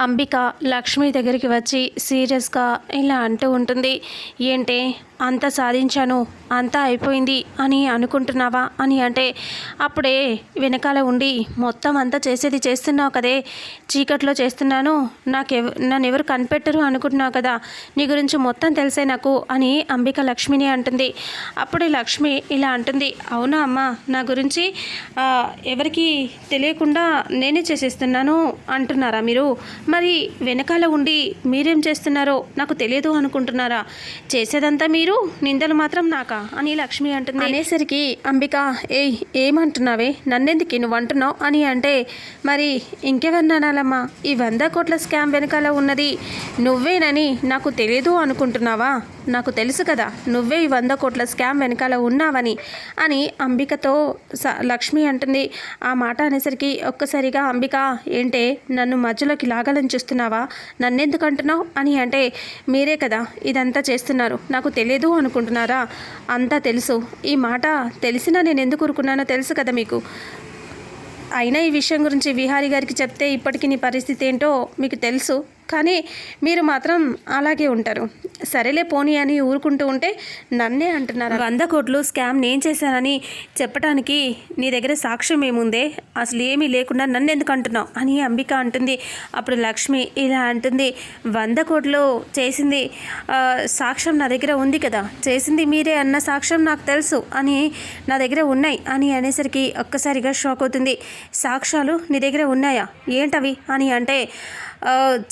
అంబిక లక్ష్మి దగ్గరికి వచ్చి సీరియస్గా ఇలా అంటూ ఉంటుంది ఏంటే అంత సాధించాను అంతా అయిపోయింది అని అనుకుంటున్నావా? అని అంటే అప్పుడే వెనకాల ఉండి మొత్తం అంతా చేసేది చేస్తున్నావు కదే చీకట్లో చేస్తున్నాను నాకెవ నన్ను ఎవరు కనిపెట్టరు అనుకుంటున్నావు కదా నీ గురించి మొత్తం తెలిసే నాకు అని అంబిక లక్ష్మిని అంటుంది. అప్పుడే లక్ష్మి ఇలా అంటుంది అవునా అమ్మ నా గురించి ఎవరికి తెలియకుండా నేనే చేసేస్తున్నాను అంటున్నారా మీరు? మరి వెనకాల ఉండి మీరేం చేస్తున్నారో నాకు తెలియదు అనుకుంటున్నారా? చేసేదంతా మీరు నిందలు మాత్రం నాకా? అని లక్ష్మి అంటుంది. అనేసరికి అంబిక ఏయ్ ఏమంటున్నావే? నన్నెందుకు నువ్వు అంటున్నావు? అని అంటే మరి ఇంకెవరిననాలమ్మా? ఈ వంద కోట్ల స్కామ్ వెనకాల ఉన్నది నువ్వేనని నాకు తెలియదు అనుకుంటున్నావా? నాకు తెలుసు కదా నువ్వే ఈ వంద కోట్ల స్కామ్ వెనకాల ఉన్నావని అని అంబికతో స లక్ష్మి అంటుంది. ఆ మాట అనేసరికి ఒక్కసారిగా అంబిక ఏంటే? నన్ను మధ్యలోకి లాగాలని చూస్తున్నావా? నన్నెందుకు అంటున్నావు అని అంటే మీరే కదా ఇదంతా చేస్తున్నారు. నాకు తెలియదు అనుకుంటున్నారా? అంతా తెలుసు. ఈ మాట తెలిసినా నేను ఎందుకు ఊరుకున్నానో తెలుసు కదా మీకు. అయినా ఈ విషయం గురించి విహారీ గారికి చెప్తే ఇప్పటికీ నీ పరిస్థితి ఏంటో మీకు తెలుసు. కానీ మీరు మాత్రం అలాగే ఉంటారు. సరేలే పోనీ అని ఊరుకుంటూ ఉంటే నన్నే అంటున్నారు. వంద కోట్లు స్కామ్ నేను చేశానని చెప్పడానికి నీ దగ్గర సాక్ష్యం ఏముందే? అసలు ఏమీ లేకుండా నన్ను ఎందుకు అంటున్నావు? అని అంబిక అంటుంది. అప్పుడు లక్ష్మి ఇలా అంటుంది. వంద కోట్లు చేసింది సాక్ష్యం నా దగ్గర ఉంది కదా. చేసింది మీరే అన్న సాక్ష్యం నాకు తెలుసు అని నా దగ్గర ఉన్నాయి అని అనేసరికి ఒక్కసారిగా షాక్ అవుతుంది. సాక్ష్యాలు నీ దగ్గర ఉన్నాయా? ఏంటవి? అని అంటే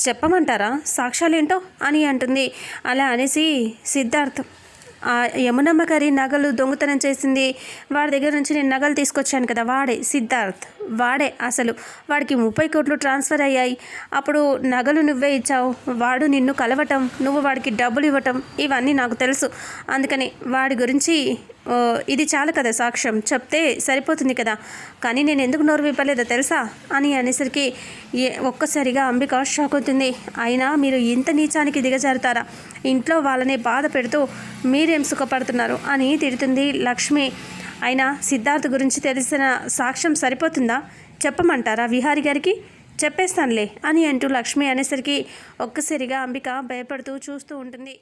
చెప్పమంటారా? సాక్ష్యాలు ఏంటో అని అంటుంది. అలా అనేసి సిద్ధార్థ్ ఆ యమునమ్మ గారి నగలు దొంగతనం చేసింది. వాడి దగ్గర నుంచి నేను నగలు తీసుకొచ్చాను కదా వాడే సిద్ధార్థ్. వాడే అసలు. వాడికి ముప్పై కోట్లు ట్రాన్స్ఫర్ అయ్యాయి. అప్పుడు నగలు నువ్వే ఇచ్చావు. వాడు నిన్ను కలవటం నువ్వు వాడికి డబ్బులు ఇవ్వటం ఇవన్నీ నాకు తెలుసు. అందుకని వాడి గురించి ఇది చాలు కదా సాక్ష్యం. చెప్తే సరిపోతుంది కదా. కానీ నేను ఎందుకు నోరు విప్పలేదో తెలుసా? అని అనేసరికి ఏ- ఒక్కసారిగా అంబిక షాక్ అవుతుంది. అయినా మీరు ఇంత నీచానికి దిగజారుతారా? ఇంట్లో వాళ్ళని బాధ పెడుతూ మీరేం సుఖపడుతున్నారు? అని తిడుతుంది లక్ష్మి. అయినా సిద్ధార్థ్ గురించి తెలిసిన సాక్ష్యం సరిపోతుందా? చెప్పమంటారా విహారి గారికి? చెప్పేస్తానులే అని అంటూ లక్ష్మి అనేసరికి ఒక్కసారిగా అంబిక భయపడుతూ చూస్తూ ఉంటుంది.